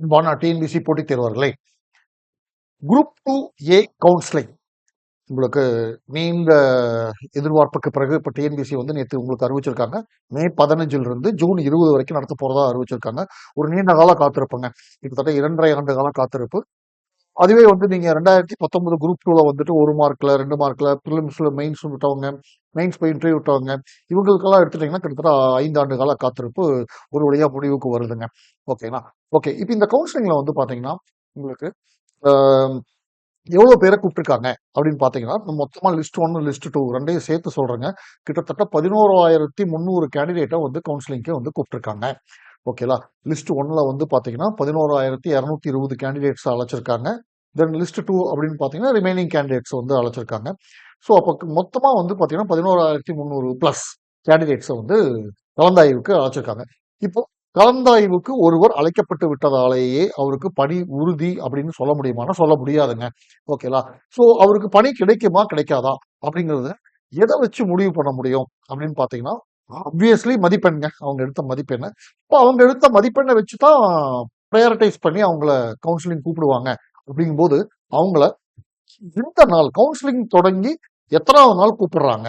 அன்பான டிஎன்பிசி போட்டித் தேர்வர்களே குரூப் டூ ஏ கவுன்சிலிங் உங்களுக்கு நீண்ட எதிர்பார்ப்புக்கு பிறகு இப்போ டிஎன்பிசி வந்து நேற்று உங்களுக்கு அறிவிச்சிருக்காங்க. மே பதினஞ்சிலிருந்து ஜூன் இருபது வரைக்கும் நடத்த போகிறதா அறிவிச்சிருக்காங்க. ஒரு நீண்ட கால காத்திருப்புங்க. கிட்டத்தட்ட இரண்டரை ஆண்டு கால காத்திருப்பு. அதுவே வந்து நீங்கள் ரெண்டாயிரத்தி பத்தொன்பது குரூப் டூவில் வந்துட்டு ஒரு மார்க்கில் ரெண்டு மார்க்கில் ப்ரிலிம்ஸ்ல மெயின்ஸ் விட்டவங்க மெயின்ஸ் போய் இன்டர்வியூ விட்டவங்க இவங்களுக்கெல்லாம் எடுத்துட்டிங்கன்னா கிட்டத்தட்ட ஐந்து ஆண்டு கால காத்திருப்பு ஒரு வழியாக முடிவுக்கு வருதுங்க. ஓகேங்களா ஓகே இப்போ இந்த கவுன்சிலிங்கில் வந்து பார்த்தீங்கன்னா உங்களுக்கு எவ்வளோ பேரை கூப்பிட்டுருக்காங்க அப்படின்னு பார்த்தீங்கன்னா மொத்தமாக லிஸ்ட் ஒன் லிஸ்ட் டூ ரெண்டையும் சேர்த்து சொல்கிறேங்க கிட்டத்தட்ட பதினோராயிரத்தி முந்நூறு கேண்டிடேட்டை வந்து கவுன்சிலிங்க்கே வந்து கூப்பிட்டுருக்காங்க. ஓகேலா லிஸ்ட் ஒன்னில் வந்து பார்த்தீங்கன்னா பதினோராயிரத்தி இரநூத்தி இருபது கேண்டிடேட்ஸ் அழைச்சிருக்காங்க. தென் லிஸ்ட் டூ அப்படின்னு பார்த்தீங்கன்னா ரிமைனிங் கேண்டிடேட்ஸ் வந்து அழைச்சிருக்காங்க. ஸோ அப்போ மொத்தமாக வந்து பார்த்தீங்கன்னா பதினோராயிரத்தி முந்நூறு ப்ளஸ் கேண்டிடேட்ஸை வந்து கலந்தாய்வுக்கு அழைச்சிருக்காங்க. இப்போ கலந்தாய்வுக்கு ஒருவர் அழைக்கப்பட்டு விட்டதாலேயே அவருக்கு பணி உறுதி அப்படின்னு சொல்ல முடியுமானா சொல்ல முடியாதுங்க. ஓகேலா ஸோ அவருக்கு பணி கிடைக்குமா கிடைக்காதா? அப்படிங்கிறத எதை வச்சு முடிவு பண்ண முடியும் அப்படின்னு பார்த்தீங்கன்னா ஆப்வியஸ்லி மதிப்பெண்ங்க. அவங்க எடுத்த மதிப்பெண்ணை. இப்போ அவங்க எடுத்த மதிப்பெண்ணை வச்சு தான் ப்ரையாரிட்டைஸ் பண்ணி அவங்கள கவுன்சிலிங் கூப்பிடுவாங்க. அப்படிங்கும்போது அவங்கள இந்த நாள் கவுன்சிலிங் தொடங்கி எத்தனாவது நாள் கூப்பிடுறாங்க.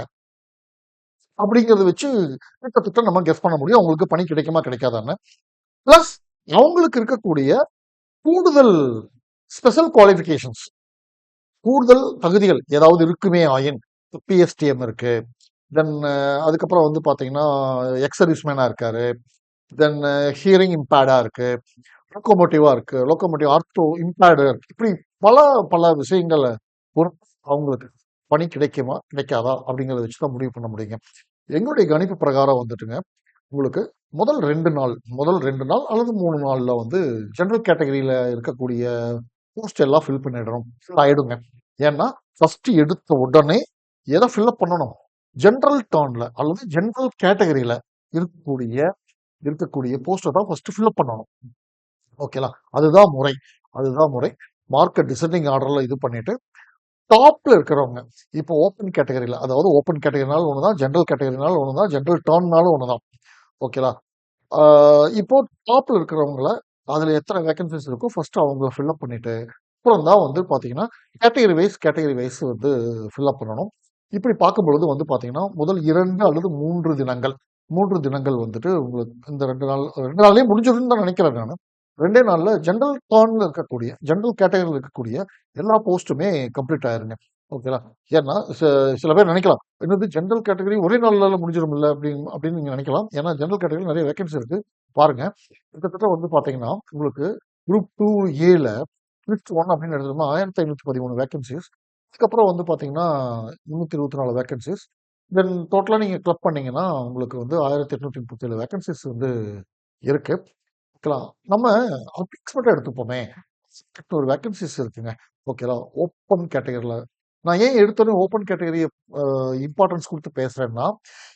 அப்படிங்கறத வச்சு கிட்டத்தட்ட நம்ம கெஸ் பண்ண முடியும். அவங்களுக்கு பணி கிடைக்குமா கிடைக்காதான்னு. பிளஸ் அவங்களுக்கு இருக்கக்கூடிய கூடுதல் ஸ்பெஷல் குவாலிஃபிகேஷன்ஸ் கூடுதல் தகுதிகள் ஏதாவது இருக்குமே ஆயின். பிஎஸ்டிஎம் இருக்கு. தென் அதுக்கப்புறம் வந்து பார்த்தீங்கன்னா எக்ஸ் இருக்காரு. தென் ஹியரிங் இம்பேடாக இருக்கு. லோக்கோமோட்டிவாக இருக்கு. லோக்கோமோட்டிவ் ஆர்த்தோ இம்பேர்டு இப்படி பல பல விஷயங்களை அவங்களுக்கு பணி கிடைக்குமா? கிடைக்காதா? அப்படிங்கிறத வச்சு தான் முடிவு பண்ண முடியுங்க. எங்களுடைய கணிப்பு பிரகாரம் வந்துட்டுங்க உங்களுக்கு முதல் ரெண்டு நாள் முதல் ரெண்டு நாள் அல்லது மூணு நாளில் வந்து ஜென்ரல் கேட்டகரியில் இருக்கக்கூடிய போஸ்ட் எல்லாம் ஃபில் பண்ணிடுறோம் ஃபில் ஆகிடுங்க ஏன்னா ஃபஸ்ட்டு எடுத்த உடனே எதை ஃபில்அப் பண்ணணும்? ஜென்ரல் டர்ன்ல அல்லது ஜென்ரல் கேட்டகரியில் இருக்கக்கூடிய இருக்கக்கூடிய போஸ்ட்டை தான் ஃபஸ்ட்டு ஃபில்அப் பண்ணணும். ஓகேலா அதுதான் முறை. அதுதான் முறை. மார்க்கெட் டிசைனிங் ஆர்டரில் இது பண்ணிவிட்டு டாப்ல இருக்கிறவங்க. இப்போ ஓப்பன் கேட்டகரியில் அதாவது ஓப்பன் கேட்டகரினாலும் தான் ஜென்ரல் கேட்டகரினாலும் ஒண்ணுதான் ஜென்ரல் டர்ன்னாலும் ஒண்ணுதான். ஓகேலா இப்போ டாப்ல இருக்கிறவங்கள அதில் எத்தனை வேகன்சிஸ் இருக்கோ ஃபர்ஸ்ட் அவங்க ஃபில்அப் பண்ணிட்டு அப்புறம் தான் வந்து பார்த்தீங்கன்னா கேட்டகரி வைஸ் கேட்டகரி வைஸ் வந்து ஃபில்அப் பண்ணணும். இப்படி பார்க்கும்பொழுது வந்து பார்த்தீங்கன்னா முதல் இரண்டு அல்லது மூன்று தினங்கள் மூன்று தினங்கள் வந்துட்டு உங்களுக்கு இந்த ரெண்டு நாள் ரெண்டு நாள்லேயே முடிஞ்சிருன்னு தான் நினைக்கிறேன் நான். ரெண்டே நாளில் ஜென்ரல் டர்ன்ல இருக்கக்கூடிய ஜென்ரல் கேட்டகரியில் இருக்கக்கூடிய எல்லா போஸ்ட்டுமே கம்ப்ளீட் ஆயிருங்க. ஓகேங்களா ஏன்னா ச- சில பேர் நினைக்கலாம் என்னது ஜென்ரல் கேட்டகரி ஒரே நாளில் முடிஞ்சிடும் இல்லை அப்படின்னு அப்படின்னு நீங்கள் நினைக்கலாம். ஏன்னா ஜென்ரல் கேட்டகரி நிறைய வேகன்சி இருக்குது பாருங்கள் கிட்டத்தட்ட வந்து பார்த்தீங்கன்னா உங்களுக்கு குரூப் டூ ஏல ஃபிஃப்த் ஒன் அப்படின்னு எடுத்தோம்னா ஆயிரத்தி ஐநூற்றி பதிமூணு வேகன்சிஸ் அதுக்கப்புறம் வந்து பார்த்தீங்கன்னா முந்நூற்றி இருபத்தி நாலு வேகன்சிஸ் தென் டோட்டலாக நீங்கள் கிளப் பண்ணிங்கன்னா உங்களுக்கு வந்து ஆயிரத்தி எட்நூற்றி முப்பத்தேழு வேகன்சிஸ் வந்து இருக்குது ஓகேங்களா நம்ம அப்ளிக்ஸ் மட்டும் எடுத்துப்போமே. ஒரு வேக்கன்சிஸ் இருக்குங்க. ஓகேலா ஓப்பன் கேட்டகரியில் நான் ஏன் எடுத்தோடனே ஓப்பன் கேட்டகரியை இம்பார்ட்டன்ஸ் கொடுத்து பேசுகிறேன்னா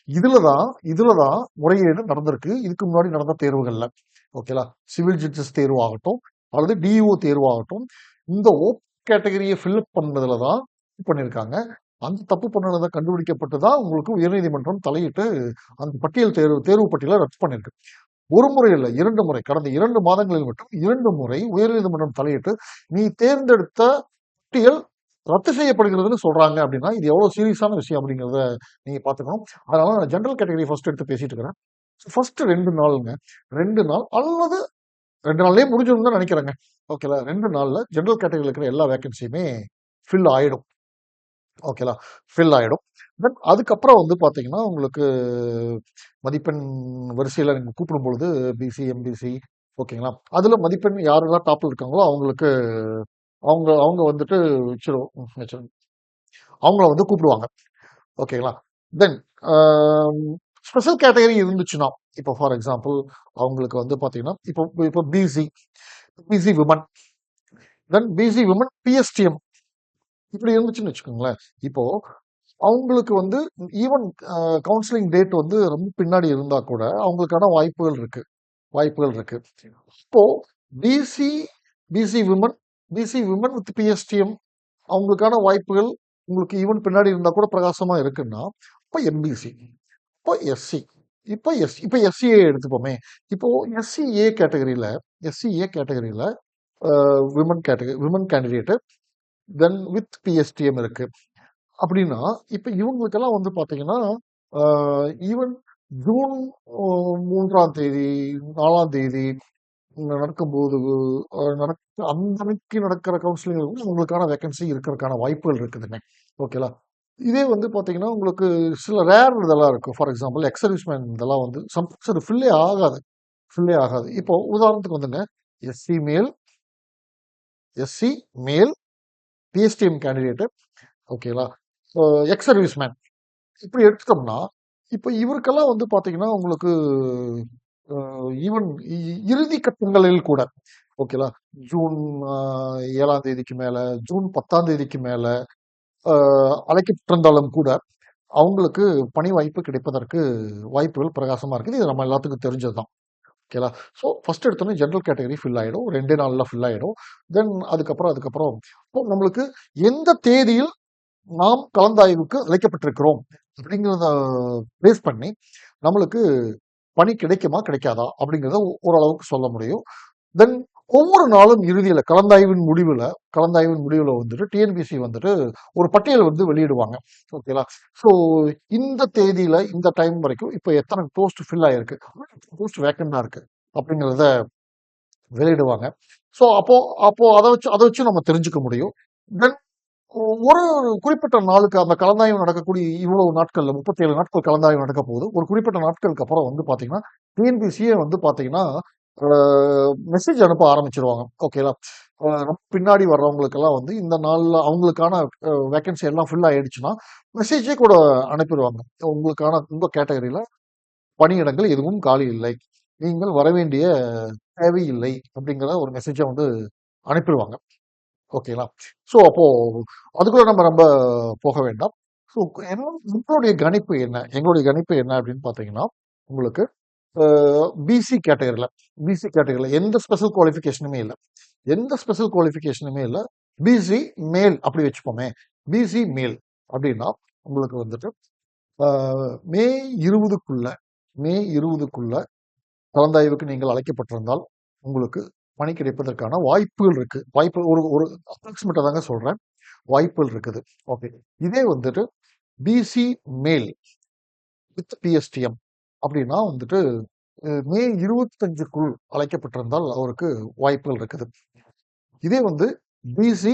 இதில் தான் இதில் இதுலதான் முறையீடு நடந்திருக்கு. இதுக்கு முன்னாடி நடந்த தேர்வுகளில். ஓகேலா சிவில் ஜட்ஜஸ் தேர்வு ஆகட்டும் அல்லது டிஇஓ தேர்வாகட்டும் இந்த ஓப் கேட்டகரியை ஃபில்அப் பண்ணதுல தான் பண்ணியிருக்காங்க அந்த தப்பு பண்ணதை கண்டுபிடிக்கப்பட்டு தான் உங்களுக்கு உயர்நீதிமன்றம் தலையிட்டு அந்த பட்டியல் தேர்வு தேர்வு பட்டியலை ரத்து பண்ணியிருக்கு ஒரு முறை இல்லை இரண்டு முறை கடந்த இரண்டு மாதங்களில் மட்டும் இரண்டு முறை உயர்நீதிமன்றம் தலையிட்டு நீ தேர்ந்தெடுத்த பட்டியல் ரத்து செய்யப்படுகிறதுன்னு சொல்றாங்க அப்படின்னா இது எவ்வளவு சீரியஸான விஷயம் அப்படிங்கிறத நீங்க பாத்துக்கணும் அதனால நான் ஜென்ரல் கேட்டகரி ஃபர்ஸ்ட் எடுத்து பேசிட்டு இருக்கிறேன். ஃபர்ஸ்ட் ரெண்டு நாளுங்க. ரெண்டு நாள் அல்லது ரெண்டு நாள்லயே முடிஞ்சிடும் தான் நினைக்கிறேங்க. ஓகேலா ரெண்டு நாள்ல ஜென்ரல் கேட்டகரியில் இருக்கிற எல்லா வேகன்சியுமே ஃபில் ஆயிடும். ஓகேலா ஃபில் ஆகிடும் தென் அதுக்கப்புறம் வந்து பார்த்தீங்கன்னா உங்களுக்கு மதிப்பெண் வரிசையில் நீங்கள் கூப்பிடும் பொழுது பிசி எம்பிசி ஓகேங்களா அதில் மதிப்பெண் யாரெல்லாம் டாப்பில் இருக்காங்களோ அவங்களுக்கு அவங்க அவங்க வந்துட்டு வச்சிரும் அவங்கள வந்து கூப்பிடுவாங்க. ஓகேங்களா தென் ஸ்பெஷல் கேட்டகரி இருந்துச்சுன்னா இப்போ ஃபார் எக்ஸாம்பிள் அவங்களுக்கு வந்து பார்த்தீங்கன்னா இப்போ இப்போ PC PC women then PC women PSTM இப்படி இருந்துச்சுன்னு வச்சுக்கோங்களேன். இப்போ அவங்களுக்கு வந்து ஈவன் கவுன்சிலிங் டேட் வந்து ரொம்ப பின்னாடி இருந்தா கூட அவங்களுக்கான வாய்ப்புகள் இருக்கு. வாய்ப்புகள் இருக்கு. இப்போ PC PC women PC women with PSTM அவங்களுக்கான வாய்ப்புகள் உங்களுக்கு ஈவன் பின்னாடி இருந்தா கூட பிரகாசமா இருக்குன்னா இப்போ எம்பிசி இப்போ எஸ்சி இப்போ எஸ் இப்போ எஸ்சிஏ எடுத்துப்போமே. இப்போ எஸ்சிஏ கேட்டகரியில எஸ்சிஏ கேட்டகரியில women category women candidate then with PSTM இருக்கு. அப்படின்னா இப்போ இவங்களுக்கெல்லாம் வந்து பார்த்தீங்கன்னா ஈவன் ஜூன் மூன்றாம் தேதி நாலாம் தேதி நடக்கும்போது நடக்க அந்த அன்னைக்கு நடக்கிற கவுன்சிலிங் உங்களுக்கான வேகன்சி இருக்கிறதுக்கான வாய்ப்புகள் இருக்குதுங்க. ஓகேலா இதே வந்து பார்த்தீங்கன்னா உங்களுக்கு சில ரேர் இதெல்லாம் இருக்கும். ஃபார் எக்ஸாம்பிள் எக்ஸ் சர்வீஸ்மேன் இதெல்லாம் வந்து சம் அது ஃபில்லே ஆகாது. ஃபில்லே ஆகாது. இப்போ உதாரணத்துக்கு வந்துங்க SC male SC male PSTM candidate ஓகேங்களா எக்ஸ் சர்வீஸ்மேன் இப்படி எடுத்துட்டோம்னா இப்போ இவருக்கெல்லாம் வந்து பார்த்தீங்கன்னா உங்களுக்கு ஈவன் இறுதி கட்டங்களில் கூட ஓகேலா ஜூன் ஏழாம் தேதிக்கு மேலே ஜூன் பத்தாம் தேதிக்கு மேலே அழைக்கப்பட்டிருந்தாலும் கூட அவங்களுக்கு பணி வாய்ப்பு கிடைப்பதற்கு வாய்ப்புகள் பிரகாசமாக இருக்குது. இது நம்ம எல்லாத்துக்கும் தெரிஞ்சது தான் ஓகேலா ஸோ ஃபஸ்ட் எடுத்தோன்னே ஜென்ரல் கேட்டகரி ஃபில் ஆகிடும் ரெண்டே நாளில் ஃபில் ஆகிடும் தென் அதுக்கப்புறம் அதுக்கப்புறம் இப்போ நம்மளுக்கு எந்த தேதியில் நாம் கலந்தாய்வுக்கு அழைக்கப்பட்டிருக்கிறோம்? அப்படிங்கிறத பேஸ் பண்ணி நம்மளுக்கு பணி கிடைக்குமா கிடைக்காதா? அப்படிங்கிறத ஓரளவுக்கு சொல்ல முடியும். தென் ஒவ்வொரு நாளும் இறுதியில் கலந்தாய்வின் முடிவில் கலந்தாய்வின் முடிவில் வந்துட்டு டிஎன்பிசி வந்துட்டு ஒரு பட்டியல் வந்து வெளியிடுவாங்க. ஓகேங்களா ஸோ இந்த தேதியில் இந்த டைம் வரைக்கும் இப்போ எத்தனை போஸ்ட் ஃபில் ஆகிருக்கு போஸ்ட் வேக்கண்டாக இருக்குது அப்படிங்கிறத வெளியிடுவாங்க. ஸோ அப்போ அப்போ அதை வச்சு அதை வச்சு நம்ம தெரிஞ்சுக்க முடியும். தென் ஒரு குறிப்பிட்ட நாளுக்கு அந்த கலந்தாய்வு நடக்கக்கூடிய இவ்வளவு நாட்கள்ல முப்பத்தி ஏழு நாட்கள் கலந்தாய்வு நடக்க போகுது. ஒரு குறிப்பிட்ட நாட்களுக்கு அப்புறம் வந்து பாத்தீங்கன்னா டிஎன்பிசியே வந்து பாத்தீங்கன்னா மெசேஜ் அனுப்ப ஆரம்பிச்சிருவாங்க. ஓகேலா பின்னாடி வர்றவங்களுக்கெல்லாம் வந்து இந்த நாளில் அவங்களுக்கான வேகன்சி எல்லாம் ஃபில் ஆயிடுச்சுன்னா மெசேஜே கூட அனுப்பிடுவாங்க உங்களுக்கான உங்க கேட்டகரியில பணியிடங்கள் எதுவும் காலி இல்லை. நீங்கள் வர வேண்டிய தேவையில்லை அப்படிங்கிற ஒரு மெசேஜை வந்து அனுப்பிடுவாங்க ஓகேங்களா ஸோ அப்போ அதுக்குள்ள நம்ம ரொம்ப போக வேண்டாம். ஸோ எங்களுடைய கணிப்பு என்ன? எங்களுடைய கணிப்பு என்ன அப்படின்னு பார்த்தீங்கன்னா உங்களுக்கு பிசி கேட்டகரியில் பிசி கேட்டகரியில் எந்த ஸ்பெஷல் குவாலிஃபிகேஷனுமே இல்லை எந்த ஸ்பெஷல் குவாலிஃபிகேஷனுமே இல்லை பிசி மேல் அப்படி வச்சுப்போமே பிசி மேல் அப்படின்னா உங்களுக்கு வந்துட்டு மே இருபதுக்குள்ள மே இருபதுக்குள்ள கலந்தாய்வுக்கு நீங்கள் அழைக்கப்பட்டிருந்தால் உங்களுக்கு பணி கிடைப்பதற்கான வாய்ப்புகள் இருக்கு வாய்ப்பு ஒரு ஒரு அப்ராக்சிமேட்டாக தாங்க சொல்கிறேன் வாய்ப்புகள் இருக்குது ஓகே இதே வந்துட்டு பிசி மேல் வித் பிஎஸ்டிஎம் அப்படின்னா வந்துட்டு மே இருபத்தஞ்சுக்குள் அழைக்கப்பட்டிருந்தால் அவருக்கு வாய்ப்புகள் இருக்குது. இதே வந்து பிசி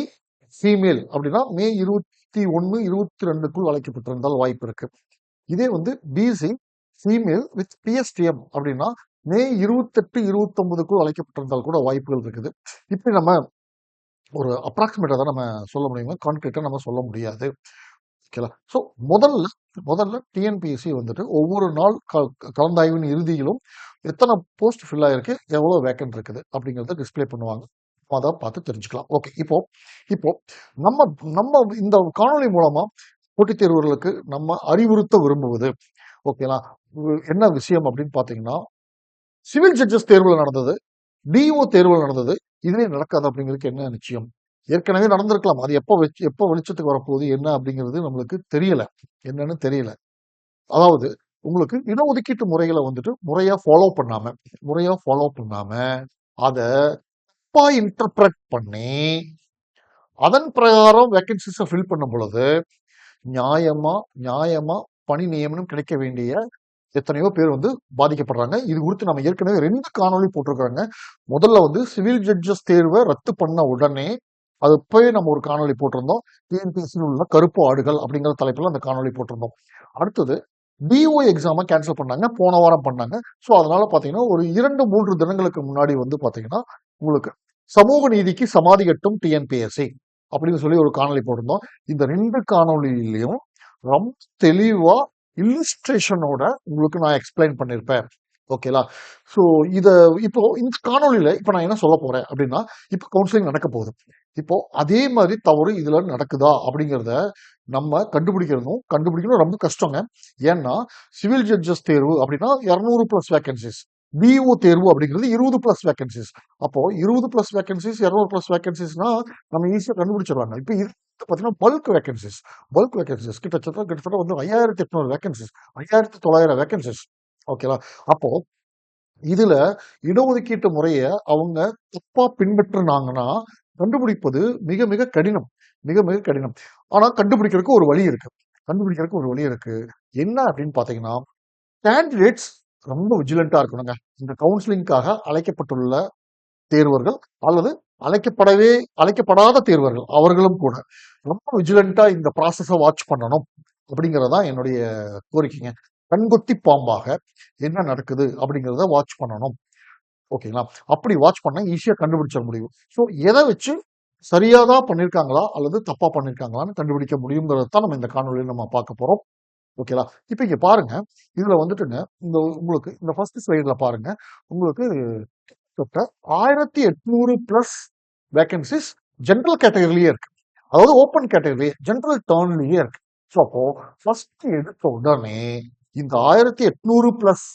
ஃபீமேல் அப்படின்னா மே இருபத்தி ஒன்று இருபத்தி ரெண்டுக்குள் அழைக்கப்பட்டிருந்தால் வாய்ப்பு இருக்கு. இதே வந்து பிசி ஃபீமேல் வித் பிஎஸ்டிஎம் அப்படின்னா மே இருபத்தெட்டு இருபத்தொன்பதுக்குள் அழைக்கப்பட்டிருந்தால் கூட வாய்ப்புகள் இருக்குது. இப்படி நம்ம ஒரு அப்ராக்சிமேட்டாக தான் நம்ம சொல்ல முடியுமா. கான்கிரீட்டாக நம்ம சொல்ல முடியாது. ஓகேலா ஸோ முதல்ல முதல்ல டிஎன்பிஎஸ்சி வந்துட்டு ஒவ்வொரு நாள் க- கலந்தாய்வின் இறுதியிலும் எத்தனை போஸ்ட் ஃபில் ஆகிருக்கு எவ்வளோ வேக்கன்ட் இருக்குது அப்படிங்கிறத டிஸ்பிளே பண்ணுவாங்க. அதை பார்த்து தெரிஞ்சுக்கலாம். ஓகே இப்போ இப்போ நம்ம நம்ம இந்த காணொலி மூலமா போட்டித் தேர்வர்களுக்கு நம்ம அறிவுறுத்த விரும்புவது ஓகேங்களா என்ன விஷயம் அப்படின்னு பார்த்தீங்கன்னா சிவில் ஜட்ஜஸ் தேர்வில் நடந்தது டிஓ தேர்வில் நடந்தது இதுவே நடக்காது அப்படிங்கிறதுக்கு என்ன நிச்சயம்? ஏற்கனவே நடந்திருக்கலாம். அது எப்போ வெச்சு எப்போ வெளிச்சத்துக்கு வரப்போகுது என்ன அப்படிங்கிறது நம்மளுக்கு தெரியல. என்னன்னு தெரியல. அதாவது உங்களுக்கு இடஒதுக்கீட்டு முறைகளை வந்துட்டு முறையாக ஃபாலோ பண்ணாமல் முறையாக ஃபாலோ பண்ணாமல் அதை தப்பா இன்டர்பிரட் பண்ணி அதன் பிரகாரம் வேக்கன்சிஸை ஃபில் பண்ணும் பொழுது நியாயமாக நியாயமாக பணி நியமனம் கிடைக்க வேண்டிய எத்தனையோ பேர் வந்து பாதிக்கப்படுறாங்க. இது குறித்து நம்ம ஏற்கனவே ரெண்டு காணொலி போட்டிருக்காங்க. முதல்ல வந்து சிவில் ஜட்ஜஸ் தேர்வை ரத்து பண்ண உடனே அது போய் நம்ம ஒரு காணொளி போட்டிருந்தோம். டிஎன்பிஎஸ்சியில் உள்ள கருப்பு ஆடுகள் அப்படிங்கிற தலைப்பில் அந்த காணொளி போட்டிருந்தோம். அடுத்தது டிஓ எக்ஸாமை கேன்சல் பண்ணாங்க. போன வாரம் பண்ணாங்க. ஸோ அதனால பார்த்தீங்கன்னா ஒரு இரண்டு மூன்று தினங்களுக்கு முன்னாடி வந்து பார்த்தீங்கன்னா உங்களுக்கு சமூக நீதிக்கு சமாதி கட்டும் டிஎன்பிஎஸ்சி அப்படின்னு சொல்லி ஒரு காணொளி போட்டிருந்தோம். இந்த ரெண்டு காணொளியிலையும் ரொம்ப தெளிவாக இல்லுஸ்ட்ரேஷனோட உங்களுக்கு நான் எக்ஸ்பிளைன் பண்ணியிருப்பேன். ஓகேலா ஸோ இதை இப்போ இந்த காணொளியில இப்போ நான் என்ன சொல்ல போறேன் அப்படின்னா இப்போ கவுன்சிலிங் நடக்க போகுது. இப்போ அதே மாதிரி தவறு இதில் நடக்குதா அப்படிங்கிறத நம்ம கண்டுபிடிக்கிறதும் கண்டுபிடிக்கணும் ரொம்ப கஷ்டங்க. ஏன்னா சிவில் ஜட்ஜஸ் தேர்வு அப்படின்னா இரநூறு ப்ளஸ் வேகன்சிஸ் பிஓ தேர்வு அப்படிங்கிறது இருபது பிளஸ் வேகன்சிஸ் அப்போ இருபது பிளஸ் வேகன்சிஸ் இரநூறு பிளஸ் வேகன்சிஸ்னா நம்ம ஈஸியாக கண்டுபிடிச்சிருவாங்க. இப்போ இது பார்த்தீங்கன்னா பல்க் வேகன்சிஸ் பல்க் வேகன்சிஸ் கிட்டத்தட்ட கிட்டத்தட்ட வந்து ஐயாயிரத்தி எட்நூறு வேகன்சிஸ் ஐயாயிரத்தி தொள்ளாயிரம் வேகன்சிஸ் ஓகேவா அப்போ இதுல இடஒதுக்கீட்டு முறைய அவங்க தப்பா பின்பற்றினாங்கன்னா கண்டுபிடிப்பது மிக மிக கடினம். மிக மிக கடினம். ஆனா கண்டுபிடிக்கிறதுக்கு ஒரு வழி இருக்கு. கண்டுபிடிக்கிறதுக்கு ஒரு வழி இருக்கு. என்ன அப்படின்னு பாத்தீங்கன்னா கேண்டிடேட்ஸ் ரொம்ப விஜிலண்டா இருக்கணுங்க. இந்த கவுன்சிலிங்காக அழைக்கப்பட்டுள்ள தேர்வர்கள் அல்லது அழைக்கப்படவே அழைக்கப்படாத தேர்வர்கள் அவர்களும் கூட ரொம்ப விஜிலண்டா இந்த ப்ராசஸை வாட்ச் பண்ணணும் அப்படிங்கிறதான் என்னுடைய கோரிக்கைங்க. கண்கொத்தி பாம்பாக என்ன நடக்குது அப்படிங்கிறத வாட்ச் பண்ணணும். ஓகேங்களா அப்படி வாட்ச் பண்ண ஈஸியாக கண்டுபிடிச்ச முடியும். ஸோ எதை வச்சு சரியாக தான் பண்ணியிருக்காங்களா அல்லது தப்பாக பண்ணியிருக்காங்களான்னு கண்டுபிடிக்க முடியுங்கிறத தான் நம்ம இந்த காணொலியில் நம்ம பார்க்க போகிறோம் ஓகேங்களா இப்போ இங்கே பாருங்க. இதில் வந்துட்டுங்க இந்த உங்களுக்கு இந்த ஃபர்ஸ்ட் ஸ்லைடில் பாருங்க. உங்களுக்கு கிட்டத்தட்ட ஆயிரத்தி எட்நூறு ப்ளஸ் வேகன்சிஸ் ஜென்ரல் கேட்டகரிலேயே இருக்கு. அதாவது ஓப்பன் கேட்டகரி ஜென்ரல் டேர்ன்லயே இருக்கு. ஸோ அப்போ ஃபர்ஸ்ட் எடுத்த உடனே இந்த ஆயிரத்தி எட்நூறு பிளஸ்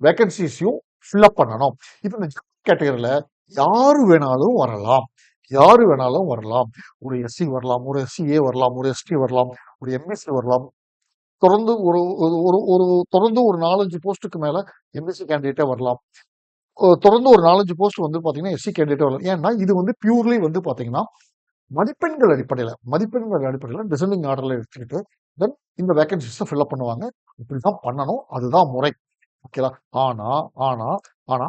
வேகன்சிஸையும் ஃபில்அப் பண்ணணும். இப்போ இந்த கேட்டகரியில் யாரு வேணாலும் வரலாம். யாரு வேணாலும் வரலாம். ஒரு எஸ்சி வரலாம் ஒரு எஸ்சிஏ வரலாம் ஒரு எஸ்டி வரலாம் ஒரு எம்எஸ்சி வரலாம். தொடர்ந்து ஒரு ஒரு ஒரு ஒரு தொடர்ந்து ஒரு நாலஞ்சு போஸ்ட்டுக்கு மேலே எம்எஸ்சி கேண்டிடேட்டே வரலாம். தொடர்ந்து ஒரு நாலஞ்சு போஸ்ட் வந்து பார்த்தீங்கன்னா எஸ்சி கேண்டிடேட் வரலாம். ஏன்னா இது வந்து பியூர்லி வந்து பார்த்தீங்கன்னா மதிப்பெண்கள் அடிப்படையில் மதிப்பெண்கள் அடிப்படையில் டிசெண்டிங் ஆர்டரில் எடுத்துக்கிட்டு தென் இந்த வேக்கன்சிஸை ஃபில்அப் பண்ணுவாங்க. இப்படிதான் பண்ணணும். அதுதான் முறை. ஓகேவா ஆனா ஆனா ஆனா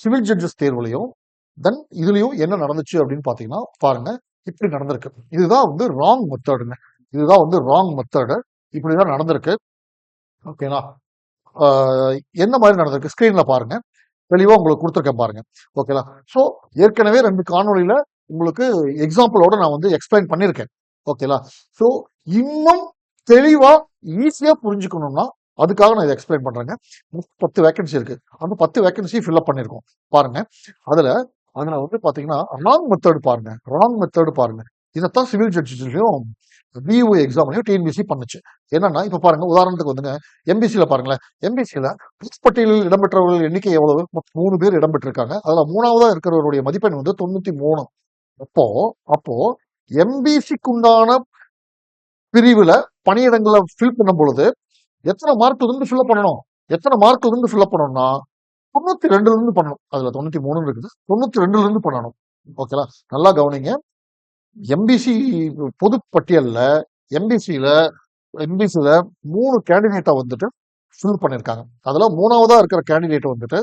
சிவில் ஜட்ஜஸ் தேர்வுலையும் தென் இதுலயும் என்ன நடந்துச்சு அப்படின்னு பாத்தீங்கன்னா பாருங்க. இப்படி நடந்திருக்கு. இதுதான் வந்து ராங் மெத்தடுங்க இதுதான் வந்து ராங் மெத்தடு இப்படிதான் நடந்திருக்கு. ஓகேங்களா என்ன மாதிரி நடந்திருக்கு? ஸ்கிரீன்ல பாருங்க. தெளிவா உங்களுக்கு கொடுத்துருக்கேன் பாருங்க. ஓகேங்களா சோ ஏற்கனவே ரெண்டு காணொலியில உங்களுக்கு எக்ஸாம்பிளோட நான் வந்து எக்ஸ்பிளைன் பண்ணியிருக்கேன். ஓகேங்களா ஸோ இன்னும் தெளிவா ஈஸியா புரிஞ்சுக்கணும்னா அதுக்காக நான் இதை எக்ஸ்பிளைன் பண்றேங்க. பத்து வேகன்சி இருக்கு. அந்த பத்து வேகன்சி ஃபில்அப் பண்ணிருக்கோம். பாருங்க. அதுல அதுல வந்து பாத்தீங்கன்னா ராங் மெத்தட் பாருங்க. ராங் மெத்தட் பாருங்க. இதைத்தான் சிவில் ஜட்ஜஸ்லயும் பிஓ எக்ஸாம்லயும் டிஎன்பிசி பண்ணுச்சு. என்னன்னா இப்ப பாருங்க உதாரணத்துக்கு வந்துங்க. எம்பிசியில் பாருங்களேன். எம்பிசியில் பட்டியலில் இடம்பெற்றவர்கள் எண்ணிக்கை எவ்வளவு? மூணு பேர் இடம்பெற்றிருக்காங்க. அதுல மூணாவதா இருக்கிறவருடைய மதிப்பெண் வந்து தொண்ணூத்தி மூணு. அப்போ அப்போ எம்பிசிக்கு உண்டான பிரிவுல பணியிடங்களை ஃபில் பண்ணும் பொழுது எத்தனை மார்க் இருந்து ஃபில்அப் பண்ணணும். எத்தனை மார்க் இருந்து ஃபில்அப் பண்ணணும்னா தொண்ணூத்தி ரெண்டுல இருந்து பண்ணணும். அதுல தொண்ணூத்தி மூணு இருக்குது. தொண்ணூத்தி ரெண்டுல இருந்து பண்ணணும் ஓகேலா நல்லா கவனிங்க. எம்பிசி பொது பட்டியலில் எம்பிசியில எம்பிசியில மூணு கேண்டிடேட்டை வந்துட்டு ஃபில் பண்ணிருக்காங்க. அதுல மூணாவதா இருக்கிற கேண்டிடேட் வந்துட்டு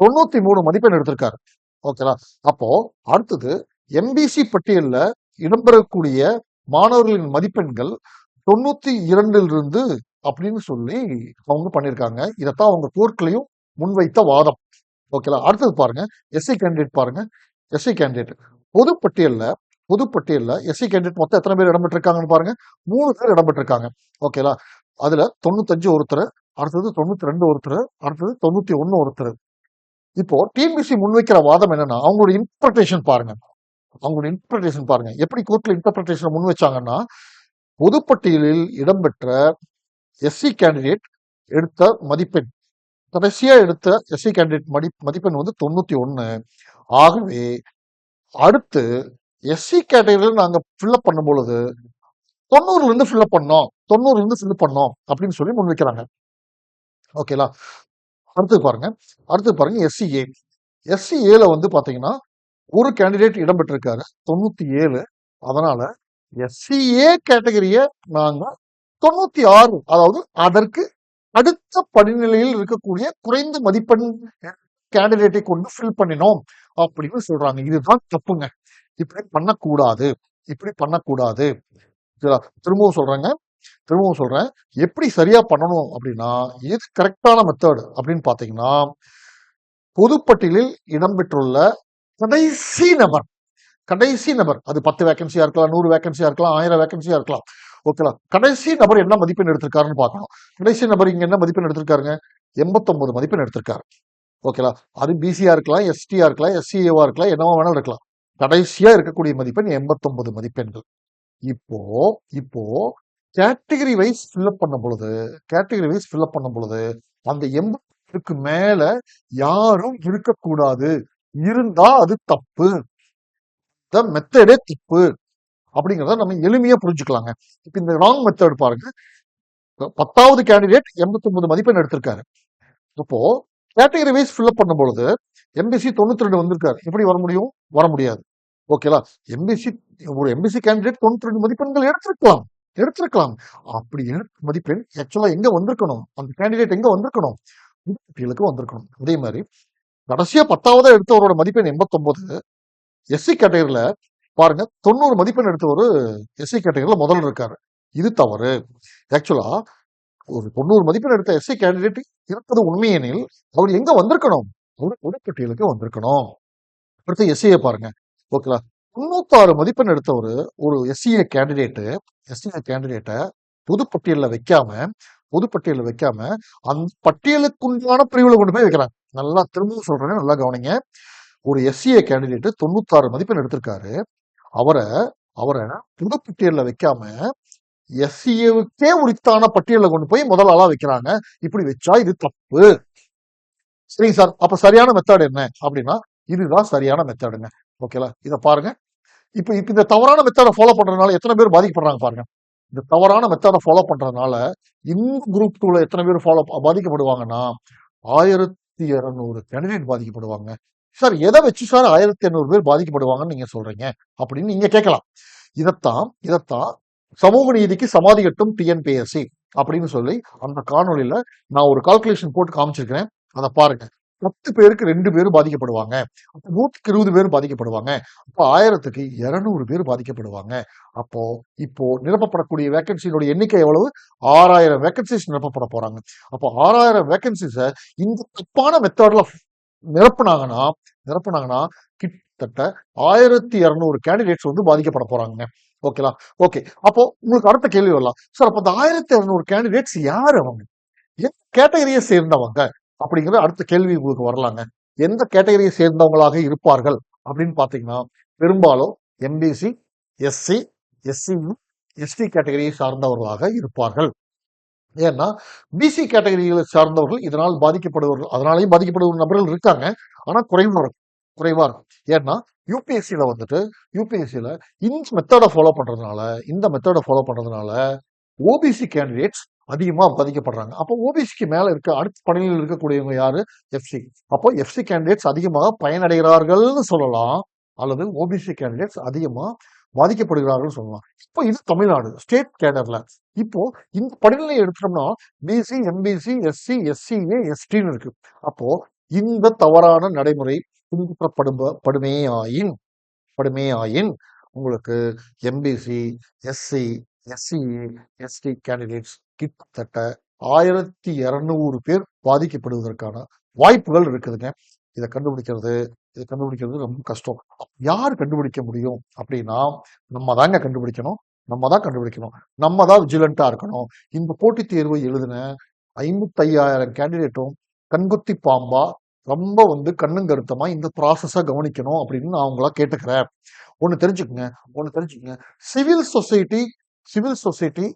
தொண்ணூத்தி மூணு மதிப்பெண் எடுத்திருக்காரு. ஓகேலா அப்போ அடுத்தது எம்பிசி பட்டியலில் இடம்பெறக்கூடிய மாணவர்களின் மதிப்பெண்கள் தொண்ணூத்தி இரண்டில் இருந்து அப்படின்னு சொல்லி அவங்க பண்ணியிருக்காங்க. இதைத்தான் அவங்க கோர்ட்லையும் முன்வைத்த வாதம். ஓகேலா அடுத்தது பாருங்க. எஸ்சி கேண்டிடேட் பாருங்க. எஸ்சி கேண்டிடேட் பொது பொதுப்பட்டியலில் பொது எஸ்சி கேண்டிடேட் மொத்தம் எத்தனை பேர் இடம்பெற்றிருக்காங்கன்னு பாருங்க. மூணு பேர் இடம்பெற்றிருக்காங்க. ஓகேலா அதுல தொண்ணூத்தஞ்சு ஒருத்தர் அடுத்தது தொண்ணூத்தி ரெண்டு ஒருத்தர் அடுத்தது தொண்ணூத்தி ஒன்னு ஒருத்தர். இப்போ டிஎன்பிசி முன்வைக்கிற வாதம் என்னன்னா அவங்களோட இன்டர்பிரேஷன் பாருங்க. அவங்களோட இன்டர்பிரேஷன் பாருங்க. எப்படி கோர்ட்ல இன்டர்பிரேஷன் முன் வச்சாங்கன்னா பொதுப்பட்டியலில் இடம்பெற்ற எஸ்சி கேண்டிடேட் எடுத்த மதிப்பெண். கடைசியா எடுத்த எஸ்சி கேண்டிடேட் மதி மதிப்பெண் வந்து தொண்ணூத்தி ஒண்ணு. ஆகவே அடுத்து எஸ்சி கேட்டகரியில் நாங்க ஃபில்அப் பண்ணும் பொழுது தொண்ணூறுல இருந்து ஃபில்அப் பண்ணோம். தொண்ணூறுல இருந்து ஃபில் பண்ணோம் அப்படின்னு சொல்லி முன் வைக்கிறாங்க. ஓகேலா அடுத்து பாருங்க. அடுத்து பாருங்க எஸ்சிஏ எஸ்சிஏல வந்து பாத்தீங்கன்னா ஒரு கேண்டிடேட் இடம்பெற்றிருக்காரு. தொண்ணூத்தி ஏழு. அதனால எஸ்சிஏ கேட்டகரியை நாங்கள் தொண்ணூத்தி ஆறு அதாவது அதற்கு அடுத்த படிநிலையில் இருக்கக்கூடிய குறைந்த மதிப்பெண் கேண்டிடேட்டை கொண்டு ஃபில் பண்ணினோம் அப்படின்னு சொல்றாங்க. இதுதான் தப்புங்க. இப்படி பண்ணக்கூடாது. இப்படி பண்ணக்கூடாது. திரும்பவும் சொல்றேங்க. திரும்பவும் சொல்றேன். எப்படி சரியா பண்ணணும் அப்படின்னா எது கரெக்டான மெத்தட் அப்படின்னு பாத்தீங்கன்னா பொதுப்பட்டியலில் இடம்பெற்றுள்ள கடைசி நபர் கடைசி நபர். அது பத்து வேகன்சியா இருக்கலாம் நூறு வேகன்சியா இருக்கலாம் ஆயிரம் வேகன்சியா இருக்கலாம். ஓகேலா கடைசி நபர் என்ன மதிப்பெண் எடுத்திருக்காருன்னு பார்க்கணும் கடைசி நபர் இங்க என்ன மதிப்பெண் எடுத்திருக்காருங்க? எண்பத்தொன்பது மதிப்பெண் எடுத்திருக்காரு. ஓகேலா அது பிசியா இருக்கலாம் எஸ்டியா இருக்கலாம் எஸ்சிஏவா இருக்கலாம் என்னவா வேணாலும் இருக்கலாம். கடைசியா இருக்கக்கூடிய மதிப்பெண் எண்பத்தொன்பது மதிப்பெண்கள். இப்போ இப்போ கேட்டகரி வைஸ் ஃபில்அப் பண்ணும் பொழுது கேட்டகரி வைஸ் ஃபில்அப் பண்ணும் பொழுது அந்த எண்பதுக்கு மேல யாரும் இருக்கக்கூடாது. இருந்தா அது தப்பு. த மெத்தடே தப்பு. அப்படிங்கிறத நம்ம எளிமையா புரிஞ்சுக்கலாங்க. இப்ப இந்த ராங் மெத்தட் பாருங்க. பத்தாவது கேண்டிடேட் எண்பத்தி ஒன்பது மதிப்பெண் எடுத்திருக்காரு. அப்போ கேட்டகரி வைஸ் ஃபில்அப் பண்ணும் பொழுது எம்பிசி தொண்ணூத்தி ரெண்டு வந்திருக்காரு. எப்படி வர முடியும்? வர முடியாது. ஓகேலா எம்பிசி ஒரு எம்பிசி கேண்டிடேட் தொண்ணூத்தி ரெண்டு மதிப்பெண்கள் எடுத்திருக்கலாம். எடுத்திருக்கலாம். அப்படி எடுத்த மதிப்பெண் ஆக்சுவலா எங்க வந்திருக்கணும்? அந்த கேண்டிடேட் எங்க வந்திருக்கணும்? வந்திருக்கணும். அதே மாதிரி கடைசியா பத்தாவதா எடுத்தவரோட மதிப்பெண் எண்பத்தொன்பது எஸ்சி கேட்டகரியில பாருங்க தொண்ணூறு மதிப்பெண் எடுத்தவர் எஸ்சி கேட்டகரியில முதல்ல இருக்காரு. இது தவறு. ஆக்சுவலா ஒரு தொண்ணூறு மதிப்பெண் எடுத்த எஸ்சி கேண்டிடேட் இருப்பது உண்மையெனில் அவர் எங்க வந்திருக்கணும்? அவர் உடற்பட்டியலுக்கு வந்திருக்கணும். அடுத்து எஸ்சியை பாருங்க. ஓகேலா தொண்ணூத்தாறு மதிப்பெண் எடுத்தவர் ஒரு எஸ்சிஏ கேண்டிடேட்டு எஸ்சிஏ கேண்டிடேட்டை பொதுப்பட்டியலில் வைக்காம பொதுப்பட்டியலில் வைக்காம அந்த பட்டியலுக்குண்டான பிரிவுல கொண்டு போய் வைக்கிறாங்க நல்லா திரும்பவும் சொல்றேன் நல்லா கவனிங்க. ஒரு எஸ்சிஏ கேண்டிடேட் தொண்ணூத்தாறு மதிப்பெண் எடுத்திருக்காரு. அவரை அவரை பொதுப்பட்டியல்ல வைக்காம எஸ்சிஏவுக்கே உரித்தான பட்டியலில் கொண்டு போய் முதல் ஆளா வைக்கிறாங்க. இப்படி வச்சா இது தப்பு. சரிங்க சார் அப்ப சரியான மெத்தட் என்ன அப்படின்னா இதுதான் சரியான மெத்தடுங்க ஓகேலா இதை பாருங்க. இப்ப இப்ப இந்த தவறான மெத்தடை ஃபாலோ பண்றதுனால எத்தனை பேர் பாதிக்கப்படுறாங்க பாருங்க. இந்த தவறான மெத்தடை ஃபாலோ பண்றதுனால இந்த குரூப் டூல எத்தனை பேர் ஃபாலோ பாதிக்கப்படுவாங்கன்னா ஆயிரத்தி இருநூறு கேண்டிடேட் பாதிக்கப்படுவாங்க. சார் எதை வச்சு சார் ஆயிரத்தி எண்ணூறு பேர் பாதிக்கப்படுவாங்கன்னு நீங்க சொல்றீங்க? அப்படின்னு நீங்க கேட்கலாம். இதைத்தான் இதைத்தான் சமூக நீதிக்கு சமாதி கட்டும் டிஎன்பிஎஸ்சி அப்படின்னு சொல்லி அந்த காணொலியில நான் ஒரு கால்குலேஷன் போட்டு காமிச்சிருக்கிறேன். அதை பாருங்க. பத்து பேருக்கு ரெண்டு பேரும் பாதிக்கப்படுவாங்க. அப்போ நூற்றுக்கு இருபது பேர் பாதிக்கப்படுவாங்க. அப்போ ஆயிரத்துக்கு இரநூறு பேர் பாதிக்கப்படுவாங்க. அப்போ இப்போ நிரப்பப்படக்கூடிய வேக்கன்சியினுடைய எண்ணிக்கை எவ்வளவு? ஆறாயிரம் வேக்கன்சிஸ் நிரப்பப்பட போறாங்க. அப்போ ஆறாயிரம் வேக்கன்சிஸை இந்த தப்பான மெத்தட்ல நிரப்புனாங்கன்னா நிரப்புனாங்கன்னா கிட்டத்தட்ட ஆயிரத்தி இரநூறு கேண்டிடேட்ஸ் வந்து பாதிக்கப்பட போறாங்க ஓகேலா ஓகே அப்போ உங்களுக்கு அடுத்த கேள்வி வரலாம். சார் அப்போ அந்த ஆயிரத்தி இரநூறு கேண்டிடேட்ஸ் யார் அவங்க? எந்த கேட்டகரியை சேர்ந்தவங்க? அப்படிங்கிற அடுத்த கேள்வி உங்களுக்கு வரலாங்க. எந்த கேட்டகரியை சேர்ந்தவங்களாக இருப்பார்கள் அப்படின்னு பார்த்தீங்கன்னா பெரும்பாலும் எம்பிசி எஸ்சி எஸ்சி எஸ்டி கேட்டகரியை சார்ந்தவர்களாக இருப்பார்கள். ஏன்னா பிசி கேட்டகரிகளை சார்ந்தவர்கள் இதனால் பாதிக்கப்படுவர்கள் அதனாலையும் பாதிக்கப்படுகிற நபர்கள் இருக்காங்க. ஆனால் குறைவாக இருக்கும். குறைவாக இருக்கும். ஏன்னா யூபிஎஸ்சியில் வந்துட்டு யூபிஎஸ்சியில் இந்த மெத்தடை ஃபாலோ பண்ணுறதுனால இந்த மெத்தடை ஃபாலோ பண்ணுறதுனால ஓபிசி கேண்டிடேட்ஸ் அதிகமாக பாதிக்கப்படுறாங்க. அப்போ ஓபிசிக்கு மேலே இருக்க அடுத்த பணியில் இருக்கக்கூடியவங்க யாரு? எஃப்சி அப்போ எஃப்சி கேண்டிடேட்ஸ் அதிகமாக பயனடைகிறார்கள்னு சொல்லலாம். அல்லது ஓபிசி கேண்டிடேட்ஸ் அதிகமாக பாதிக்கப்படுகிறார்கள் சொல்லலாம். இப்போ இது தமிழ்நாடு ஸ்டேட் கேடர்ல இப்போ இந்த படிநிலை எடுத்துட்டோம்னா பிசி எம்பிசி எஸ்சி எஸ்சிஏ எஸ்டின்னு இருக்கு. அப்போ இந்த தவறான நடைமுறை பின்பற்றப்படும் படுமேயாயின் படுமேயாயின் உங்களுக்கு MBC SC SCA ST candidates கிட்டத்தட்ட ஆயிரத்தி இருநூறு பேர் பாதிக்கப்படுவதற்கான வாய்ப்புகள் இருக்குதுங்க. இதை கண்டுபிடிக்கிறது இதை கண்டுபிடிக்கிறது ரொம்ப கஷ்டம். யார் கண்டுபிடிக்க முடியும் அப்படின்னா நம்ம தாங்க கண்டுபிடிக்கணும். நம்ம தான் கண்டுபிடிக்கணும். நம்ம தான் விஜிலண்டா இருக்கணும். இந்த போட்டித் தேர்வை எழுதின ஐம்பத்தையாயிரம் கேண்டிடேட்டும் கண்குத்தி பாம்பா ரொம்ப வந்து கண்ணுங்கருத்தமா இந்த ப்ராசஸ கவனிக்கணும் அப்படின்னு நான் உங்களா கேட்டுக்கிறேன். ஒன்று தெரிஞ்சுக்கங்க. ஒன்று தெரிஞ்சுக்கங்க. Civil society civil society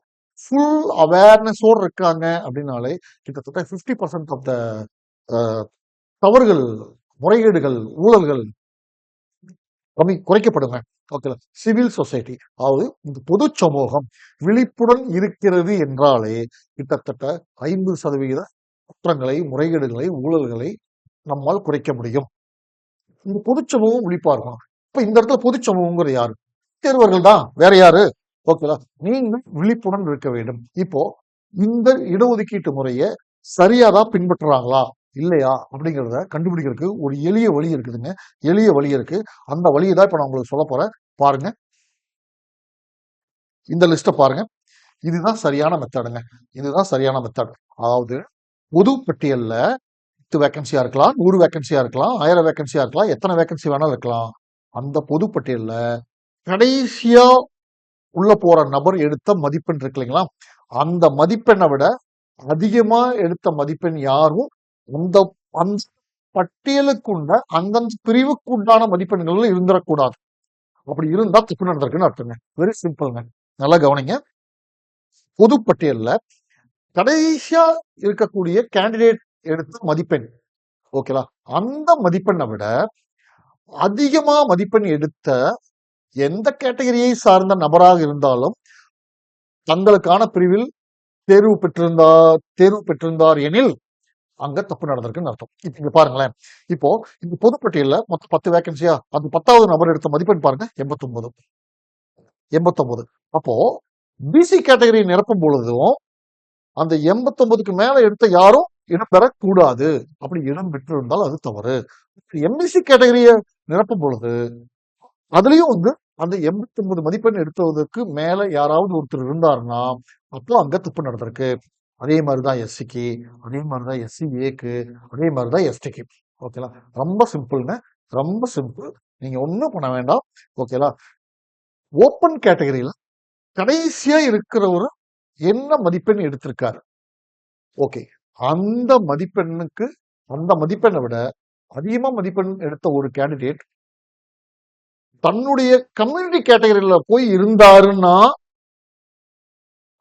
full அவேர்னஸோடு இருக்காங்க அப்படின்னாலே கிட்டத்தட்ட ஃபிஃப்டி பர்சன்ட் ஆஃப் த தவறுகள் முறைகேடுகள் ஊழல்கள் கம்மி குறைக்கப்படுங்க. ஓகே சிவில் சொசைட்டி அதாவது இந்த பொது சமூகம் விழிப்புடன் இருக்கிறது என்றாலே கிட்டத்தட்ட ஐம்பது சதவிகித குற்றங்களை முறைகேடுகளை ஊழல்களை நம்மால் குறைக்க முடியும். இந்த பொது சமூகம் விழிப்பா இருக்கும் இப்ப இந்த இடத்துல பொது சமூகங்கிற யாரு? தேர்வர்கள் தான். வேற யாரு? ஓகேவா நீங்கள் விழிப்புடன் இருக்க வேண்டும். இப்போ இந்த இடஒதுக்கீட்டு முறையை சரியாதான் பின்பற்றுறாங்களா? இல்லையா? அப்படிங்கிறத கண்டுபிடிக்கிறதுக்கு ஒரு எளிய வழி இருக்குதுங்க. எளிய வழி இருக்கு. அந்த வழியை தான் இப்போ நான் உங்களுக்கு சொல்ல போறேன். பாருங்க. இந்த லிஸ்ட்டை பாருங்க. இதுதான் சரியான மெத்தடுங்க இதுதான் சரியான மெத்தட் அதாவது பொது பட்டியல்ல பத்து வேகன்சியா இருக்கலாம் நூறு வேகன்சியா இருக்கலாம் ஆயிரம் வேகன்சியா இருக்கலாம் எத்தனை வேக்கன்சி வேணாலும் இருக்கலாம். அந்த பொது பட்டியல்ல கடைசியா உள்ள போற நபர் எடுத்த மதிப்பெண் இருக்கு இல்லைங்களா? அந்த மதிப்பெண்ணை விட அதிகமா எடுத்த மதிப்பெண் யாரும் அந்த அந்த பட்டியலுக்குண்ட அந்தந்த பிரிவுக்கு உண்டான மதிப்பெண்கள் இருந்துடக்கூடாது அப்படி இருந்தா தப்பு நடந்திருக்குன்னு அர்த்தங்க. வெரி சிம்பிள்ங்க நல்லா கவனிங்க. பொது பட்டியல்ல கடைசியா இருக்கக்கூடிய கேண்டிடேட் எடுத்த மதிப்பெண். ஓகேலா அந்த மதிப்பெண்ணை விட அதிகமா மதிப்பெண் எடுத்த எந்த கேட்டகரியை சார்ந்த நபராக இருந்தாலும் தங்களுக்கான பிரிவில் தேர்வு பெற்றிருந்தார் தேர்வு பெற்றிருந்தார் எனில் அங்க தப்பு நடந்திருக்குன்னு அர்த்தம். இப்ப இங்க பாருங்களேன். இப்போ இந்த பொதுப்பட்டியல மொத்தம் பத்து வேகன்சியா அந்த பத்தாவது நபர் எடுத்த மதிப்பெண் பாருங்க எண்பத்தொன்பது. எண்பத்தொன்பது. அப்போ பிசி கேட்டகரி நிரப்பும் பொழுதும் அந்த எண்பத்தொன்பதுக்கு மேல எடுத்த யாரும் இடம் பெறக்கூடாது. அப்படி இடம் பெற்று இருந்தால் அது தவறு. எம்பிசி கேட்டகரியை நிரப்பும் பொழுது அதுலயும் வந்து அந்த எண்பத்தி ஒன்பது மதிப்பெண் எடுத்ததுக்கு மேல யாராவது ஒருத்தர் இருந்தாருன்னா அப்போ அங்க தப்பு நடந்திருக்கு. அதே மாதிரிதான் எஸ்சிக்கு அதே மாதிரிதான் எஸ்சி ஏக்கு அதே மாதிரிதான் எஸ்டிக்கு ஓகேலா ரொம்ப சிம்பிள்ங்க. ரொம்ப சிம்பிள். நீங்க ஒன்றும் பண்ண வேண்டாம். ஓகேலா ஓப்பன் கேட்டகரியில கடைசியா இருக்கிறவரு என்ன மதிப்பெண் எடுத்திருக்காரு? ஓகே. அந்த மதிப்பெண்ணுக்கு அந்த மதிப்பெண்ணை விட அதிகமா மதிப்பெண் எடுத்த ஒரு கேண்டிடேட் தன்னுடைய கம்யூனிட்டி கேட்டகரியில போய் இருந்தாருன்னா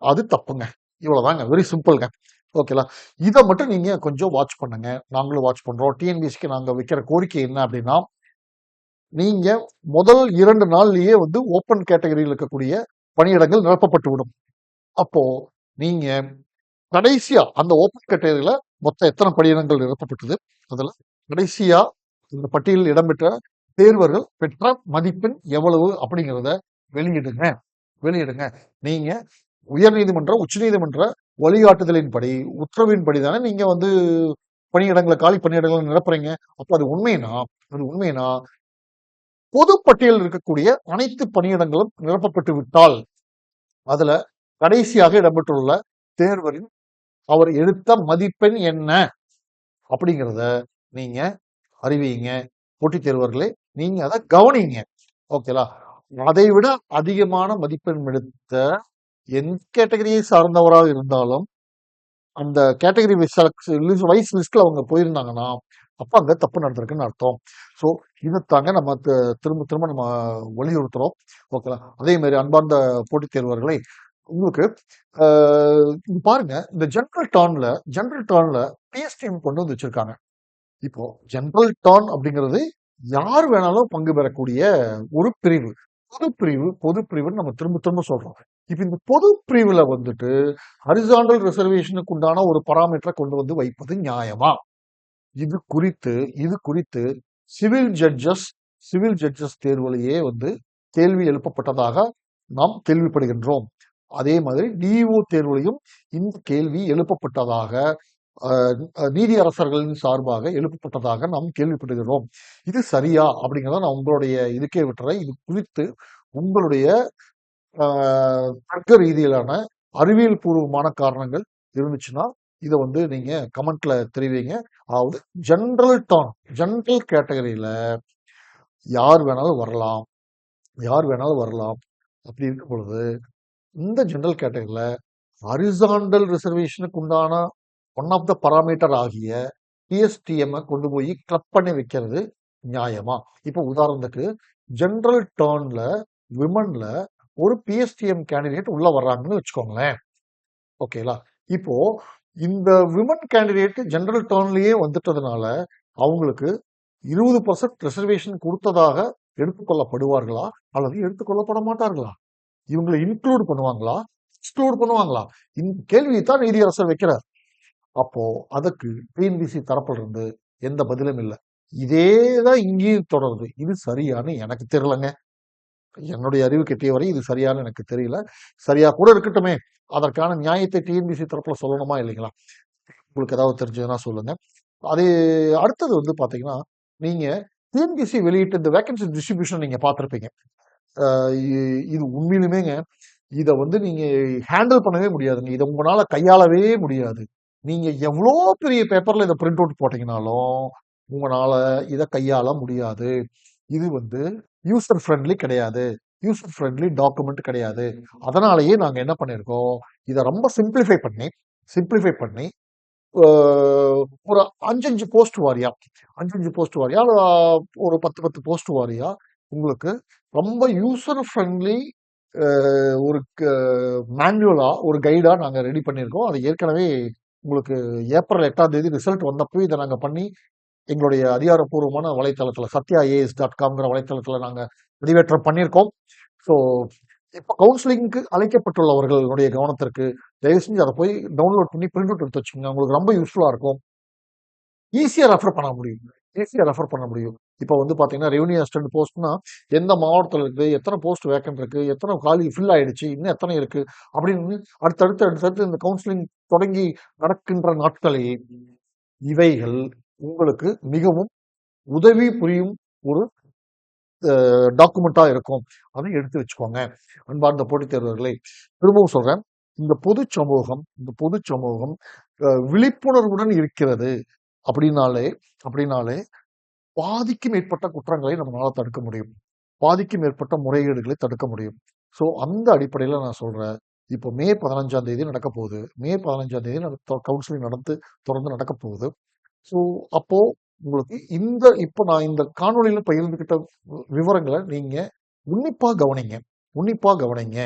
அது தப்புங்க. இவ்வளவுதாங்க. வெரி சிம்பிள்ங்க ஓகேலா இதை மட்டும் நீங்க கொஞ்சம் வாட்ச் பண்ணுங்க. நாங்களும் வாட்ச் பண்றோம். டிஎன்பிஎஸ்க்கு நாங்க வைக்கிற கோரிக்கை என்ன அப்படின்னா நீங்க முதல் இரண்டு நாள்லயே வந்து ஓப்பன் கேட்டகரியில் இருக்கக்கூடிய பணியிடங்கள் நிரப்பப்பட்டு விடும். அப்போ நீங்க கடைசியா அந்த ஓப்பன் கேட்டகரியில மொத்தம் எத்தனை பணியிடங்கள் நிரப்பப்பட்டது? அதுல கடைசியா இந்த பட்டியலில் இடம்பெற்ற தேர்வர்கள் பெற்ற மதிப்பெண் எவ்வளவு அப்படிங்கிறத வெளியிடுங்க. வெளியிடுங்க. நீங்க உயர்நீதிமன்ற உச்சநீதிமன்ற வழிகாட்டுதலின்படி உத்தரவின்படி தானே நீங்க வந்து பணியிடங்களை காலி பணியிடங்களை நிரப்புறீங்க. அப்ப அது உண்மைனா அது உண்மைனா பொது பட்டியலில் இருக்கக்கூடிய அனைத்து பணியிடங்களும் நிரப்பப்பட்டு விட்டால் அதுல கடைசியாக இடம்பெற்றுள்ள தேர்வரின் அவர் எடுத்த மதிப்பெண் என்ன அப்படிங்கிறத நீங்க அறிவிங்க. போட்டித் தேர்வர்களே நீங்க அதை கவனிங்க. ஓகேலா அதை விட அதிகமான மதிப்பெண் எடுத்த எந்த கேட்டகரியை சார்ந்தவராக இருந்தாலும் அந்த கேட்டகரி வைஸ் லிஸ்ட்ல அவங்க போயிருந்தாங்கன்னா அப்ப அங்க தப்பு நடந்திருக்குன்னு அர்த்தம். ஸோ இதைத்தாங்க நம்ம திரும்ப திரும்ப நம்ம வலியுறுத்துறோம். ஓகேலா அதே மாதிரி அன்பார்ந்த போட்டித் தேர்வர்களை உங்களுக்கு பாருங்க இந்த ஜென்ரல் டர்ன்ல ஜென்ரல் டர்ன்ல பிஎஸ்டிஎம் கொண்டு வந்து வச்சிருக்காங்க. இப்போ ஜென்ரல் டர்ன் அப்படிங்கிறது யார் வேணாலும் பங்கு பெறக்கூடிய ஒரு பிரிவு. பொது பிரிவு பொது பிரிவுன்னு நம்ம திரும்ப திரும்ப சொல்றோம். இப்ப இந்த பொது பிரிவுல வந்துட்டு ஹரிசாண்டல் ரிசர்வேஷனுக்கு உண்டான ஒரு பராமீட்டரை கொண்டு வந்து வைப்பது நியாயமா? இது குறித்து இது குறித்து சிவில் ஜட்ஜஸ் சிவில் ஜட்ஜஸ் தேர்வுலேயே வந்து கேள்வி எழுப்பப்பட்டதாக நாம் கேள்விப்படுகின்றோம். அதே மாதிரி டிஓ தேர்வுலையும் இந்த கேள்வி எழுப்பப்பட்டதாக நீதியரசர்களின் சார்பாக எழுப்பப்பட்டதாக நாம் கேள்விப்படுகிறோம் இது சரியா? அப்படிங்கிறத நான் உங்களுடைய இதுக்கே விட்டுறேன். இது குறித்து உங்களுடைய ஆஹ், தர்க்க ரீதியிலான அறிவியல் பூர்வமான காரணங்கள் இருந்துச்சுன்னா இதை வந்து நீங்க கமெண்ட்ல தெரிவிங்க. அதாவது ஜென்ரல் டான் ஜென்ரல் கேட்டகரியில யார் வேணாலும் வரலாம். யார் வேணாலும் வரலாம். அப்படி இருக்கும் பொழுது இந்த ஜென்ரல் கேட்டகரியில ஹரிசாண்டல் ரிசர்வேஷனுக்கு உண்டான ஒன் ஆஃப் த பராமீட்டர் ஆகிய பிஎஸ்டிஎம்மை கொண்டு போய் கிளப் பண்ணி வைக்கிறது நியாயமா? இப்போ உதாரணத்துக்கு ஜென்ரல் டேர்ன்ல விமன்ல ஒரு பிஎஸ்டிஎம் கேண்டிடேட் உள்ள வர்றாங்கன்னு வச்சுக்கோங்களேன். ஓகேலா இப்போ இந்த விமன் கேண்டிடேட் ஜென்ரல் டேர்ன்லயே வந்துட்டதுனால அவங்களுக்கு இருபது பர்சன்ட் ரிசர்வேஷன் கொடுத்ததாக எடுத்துக்கொள்ளப்படுவார்களா? அல்லது எடுத்துக்கொள்ளப்பட மாட்டார்களா? இவங்களை இன்க்ளூட் பண்ணுவாங்களா? எக்ஸ்க்ளூட் பண்ணுவாங்களா? இந்த கேள்வியை தான் நீதியரசர் வைக்கிறார். அப்போ அதுக்கு டிஎன்பிசி தரப்புல இருந்து எந்த பதிலும் இல்லை. இதே தான் இங்கேயும் தொடருது. இது சரியான்னு எனக்கு தெரியலங்க. என்னுடைய அறிவு கெட்டிய வரை இது சரியான்னு எனக்கு தெரியல. சரியா கூட இருக்கட்டுமே. அதற்கான நியாயத்தை டிஎன்பிசி தரப்புல சொல்லணுமா இல்லைங்களா? உங்களுக்கு ஏதாவது தெரிஞ்சதுன்னா சொல்லுங்க. அது அடுத்தது வந்து பாத்தீங்கன்னா நீங்க டிஎன்பிசி வெளியிட்ட இந்த வேகன்சி டிஸ்ட்ரிபியூஷன் நீங்க பார்த்துருப்பீங்க இது உண்மையிலுமேங்க இதை வந்து நீங்க ஹேண்டில் பண்ணவே முடியாதுங்க. இதை உங்களால கையாளவே முடியாது. நீங்க எவ்வளோ பெரிய பேப்பர்ல இதை பிரிண்ட் அவுட் போட்டீங்கனாலும் உங்களால இதை கையாள முடியாது. இது வந்து யூசர் ஃப்ரெண்ட்லி கிடையாது. யூசர் ஃப்ரெண்ட்லி டாக்குமெண்ட் கிடையாது. அதனாலயே நாங்க என்ன பண்ணியிருக்கோம் இதை ரொம்ப சிம்பிளிஃபை பண்ணி சிம்பிளிஃபை பண்ணி ஒரு அஞ்சஞ்சு போஸ்ட் வாரியா அஞ்சஞ்சு போஸ்ட் வாரியா ஒரு பத்து பத்து போஸ்ட் வாரியா உங்களுக்கு ரொம்ப யூசர் ஃப்ரெண்ட்லி ஒரு மேனுவலா ஒரு கைடா நாங்க ரெடி பண்ணியிருக்கோம் அது ஏற்கனவே உங்களுக்கு ஏப்ரல் எட்டாம் தேதி ரிசல்ட் வந்தப்போ இதை நாங்கள் பண்ணி எங்களுடைய அதிகாரப்பூர்வமான வலைத்தளத்தில் சத்யா ஏஎஸ் டாட் காம்ங்கிற வலைத்தளத்தில் நாங்கள் பதிவேற்றம் பண்ணியிருக்கோம் ஸோ இப்போ கவுன்சிலிங்க்கு அழைக்கப்பட்டுள்ளவர்களுடைய கவனத்திற்கு தயவு செஞ்சு அதை போய் டவுன்லோட் பண்ணி பிரிண்ட் அவுட் எடுத்து வச்சுக்கோங்க உங்களுக்கு ரொம்ப யூஸ்ஃபுல்லாக இருக்கும் ஈஸியாக ரெஃபர் பண்ண முடியும். ஈஸியாக ரெஃபர் பண்ண முடியும். இப்போ வந்து பார்த்தீங்கன்னா, ரெவன்யூ அசிஸ்டன்ட் போஸ்ட்னா எந்த மாவட்டத்தில் இருக்குது? எத்தனை போஸ்ட் வேக்கன்ட் இருக்குது எத்தனை காலி ஃபில் ஆகிடுச்சு இன்னும் எத்தனை இருக்குது அப்படின்னு அடுத்தடுத்து அடுத்தடுத்து இந்த கவுன்சிலிங் தொடங்கி நடக்கின்ற நாட்களில் இவைகள் உங்களுக்கு மிகவும் உதவி புரியும் ஒரு டாக்குமெண்ட்டாக இருக்கும். அதை எடுத்து வச்சுக்கோங்க. அன்பார்ந்த போட்டித் தேர்வர்களே, திரும்பவும் சொல்கிறேன் இந்த பொதுச் சமூகம் இந்த பொதுச் சமூகம் விழிப்புணர்வுடன் இருக்கிறது அப்படின்னாலே அப்படின்னாலே பாதிக்கு மேற்பட்ட குற்றங்களை நம்மளால தடுக்க முடியும். பாதிக்கு மேற்பட்ட முறைகேடுகளை தடுக்க முடியும். ஸோ அந்த அடிப்படையில் நான் சொல்கிறேன் இப்போ மே 15ஆம் தேதி நடக்க போகுது. மே 15ஆம் தேதி கவுன்சிலிங் நடந்து தொடர்ந்து நடக்க போகுது. ஸோ அப்போது உங்களுக்கு இந்த இப்போ நான் இந்த காணொலியில் பகிர்ந்துக்கிட்ட விவரங்களை நீங்கள் உன்னிப்பாக கவனிங்க. உன்னிப்பாக கவனிங்க.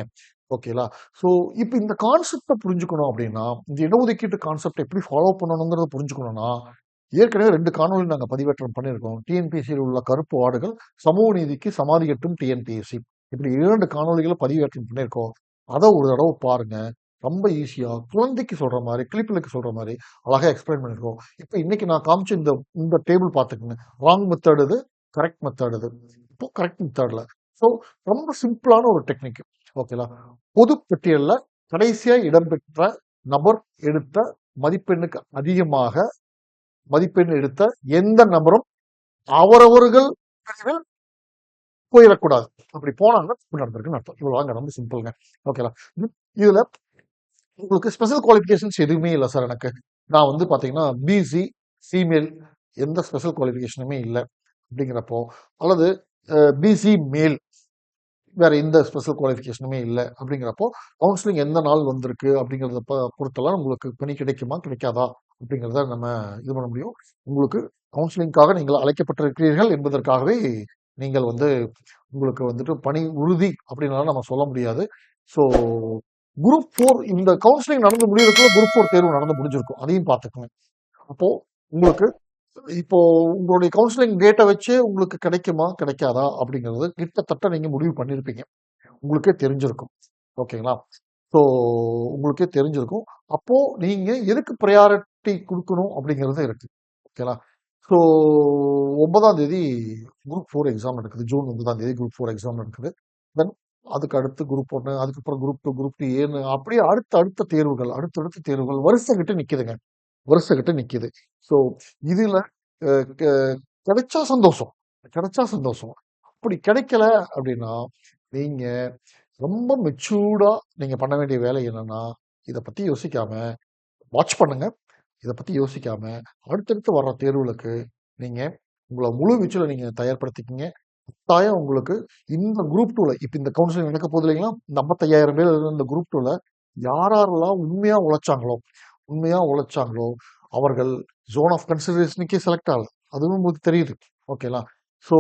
ஓகேங்களா? ஸோ இப்போ இந்த கான்செப்டை புரிஞ்சுக்கணும் அப்படின்னா, இந்த இடஒதுக்கீட்டு கான்செப்ட் எப்படி ஃபாலோ பண்ணணுங்கிறத புரிஞ்சுக்கணும்னா, ஏற்கனவே ரெண்டு காணொலி நாங்கள் பதிவேற்றம் பண்ணியிருக்கோம். டிஎன்பிஎஸ்சியில் உள்ள கருப்பு ஆடுகள், சமூக நீதிக்கு சமாதி கட்டும் டிஎன்பிஎஸ்சி. இப்படி இரண்டு காணொலிகளை பதிவேற்றம் பண்ணியிருக்கோம். அதை ஒரு தடவை பாருங்க. ரொம்ப ஈஸியாக குழந்தைக்கு சொல்கிற மாதிரி கிளிப்பிலுக்கு சொல்கிற மாதிரி அழகாக எக்ஸ்பிளைன் பண்ணியிருக்கோம். இப்போ இன்னைக்கு நான் காமிச்ச இந்த இந்த டேபிள் பார்த்துக்கங்க. ராங் மெத்தட் இது. கரெக்ட் மெத்தட் இது. இப்போ கரெக்ட் மெத்தடில் ஸோ ரொம்ப சிம்பிளான ஒரு டெக்னிக். ஓகேங்களா? பொதுப் பட்டியலில் கடைசியாக இடம்பெற்ற நபர் எடுத்த மதிப்பெண்ணுக்கு அதிகமாக மதிப்பெண் எடுத்த எந்த நபரும் அவரவர்கள் பிரிவில் போயிடக்கூடாது அப்படி போனாங்கன்னா தப்பு நடந்திருக்குன்னு அர்த்தம். இவ்வளவுதாங்க ரொம்ப சிம்பிள்ங்க. ஓகேங்களா? இதுல உங்களுக்கு ஸ்பெஷல் குவாலிஃபிகேஷன்ஸ் எதுவுமே இல்லை சார் எனக்கு. நான் வந்து பார்த்தீங்கன்னா, பிசி, ஃபீமேல் எந்த ஸ்பெஷல் குவாலிஃபிகேஷனுமே இல்லை அப்படிங்கிறப்போ அல்லது பிசி மேல் வேற எந்த ஸ்பெஷல் குவாலிஃபிகேஷனுமே இல்லை அப்படிங்கிறப்போ கவுன்சிலிங் எந்த நாள் வந்திருக்கு அப்படிங்கிறத ப பொறுத்தெல்லாம் உங்களுக்கு பணி கிடைக்குமா? கிடைக்காதா? அப்படிங்கிறத நம்ம இது பண்ண முடியும். உங்களுக்கு கவுன்சிலிங்க்காக நீங்கள் அழைக்கப்பட்டிருக்கிறீர்கள் என்பதற்காகவே நீங்கள் வந்து உங்களுக்கு வந்துட்டு பணி உறுதி அப்படின்னால நம்ம சொல்ல முடியாது. ஸோ குரூப் ஃபோர் இந்த கவுன்சிலிங் நடந்து முடியறதுக்குள்ள குரூப் ஃபோர் தேர்வு நடந்து முடிஞ்சிருக்கும். அதையும் பார்த்துக்கணும் அப்போ உங்களுக்கு இப்போ உங்களுடைய கவுன்சிலிங் டேட்டை வச்சு உங்களுக்கு கிடைக்குமா? கிடைக்காதா? அப்படிங்கிறது கிட்டத்தட்ட நீங்க முடிவு பண்ணியிருப்பீங்க. உங்களுக்கே தெரிஞ்சிருக்கும். ஓகேங்களா? ஸோ உங்களுக்கே தெரிஞ்சிருக்கும். அப்போ நீங்க எதுக்கு பிரையாரிட்டி கொடுக்கணும் அப்படிங்கிறது இருக்கு. ஓகேங்களா? ஸோ ஒன்பதாம் தேதி குரூப் ஃபோர் எக்ஸாம் நடக்குது. ஜூன் ஒன்பதாம் தேதி குரூப் ஃபோர் எக்ஸாம் நடக்குது. தென் அதுக்கு அடுத்து குரூப் ஒன்று அதுக்கப்புறம் குரூப் டூ குரூப் த்ரீ ஏன்னு அப்படியே அடுத்த அடுத்த தேர்வுகள் அடுத்தடுத்த தேர்வுகள் வரிசைகட்டு நிற்கிதுங்க வரிசைகட்டு நிற்கிது ஸோ இதில் க கிடைச்சா சந்தோஷம். கிடைச்சா சந்தோஷம். அப்படி கிடைக்கல அப்படின்னா, நீங்கள் ரொம்ப மெச்சூர்டாக நீங்கள் பண்ண வேண்டிய வேலை என்னன்னா, இதை பற்றி யோசிக்காமல் வாட்ச் பண்ணுங்கள் இதை பத்தி யோசிக்காம அடுத்தடுத்து வர்ற தேர்வுகளுக்கு நீங்க உங்களை முழு வீச்சுல நீங்க தயார்படுத்திக்கிங்க கட்டாயம் உங்களுக்கு இந்த குரூப் 2ல இப்ப இந்த கவுன்சிலிங் நடக்க போகுது இல்லைங்களா? ஐம்பத்தையாயிரம் பேர் இந்த குரூப் டூவில் யார் யாரெல்லாம் உண்மையா உழைச்சாங்களோ உண்மையா உழைச்சாங்களோ அவர்கள் ஜோன் ஆஃப் கன்சிடரேஷனுக்கே செலக்ட் ஆகல. அதுவும் உங்களுக்கு தெரியுது. ஓகேங்களா? ஸோ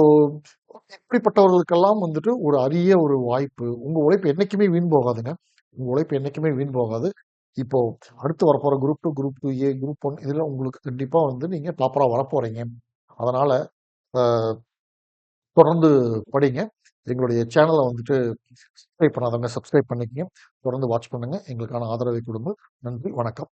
இப்படிப்பட்டவர்களுக்கெல்லாம் வந்துட்டு ஒரு அரிய ஒரு வாய்ப்பு. உங்க உழைப்பு என்னைக்குமே வீண் போகாதுங்க. உங்க உழைப்பு என்னைக்குமே வீண் போகாது. இப்போ அடுத்து வரப்போற group two group two A group one இதில் உங்களுக்கு கண்டிப்பாக வந்து நீங்க ப்ராப்பராக வரப்போறீங்க. அதனால தொடர்ந்து படிங்க. எங்களுடைய சேனலை வந்துட்டு சப்ஸ்கிரைப் பண்ணாதவங்க சப்ஸ்கிரைப் பண்ணிக்கங்க. தொடர்ந்து வாட்ச் பண்ணுங்க. எங்களுக்கான ஆதரவை கொடுங்க. நன்றி. வணக்கம்.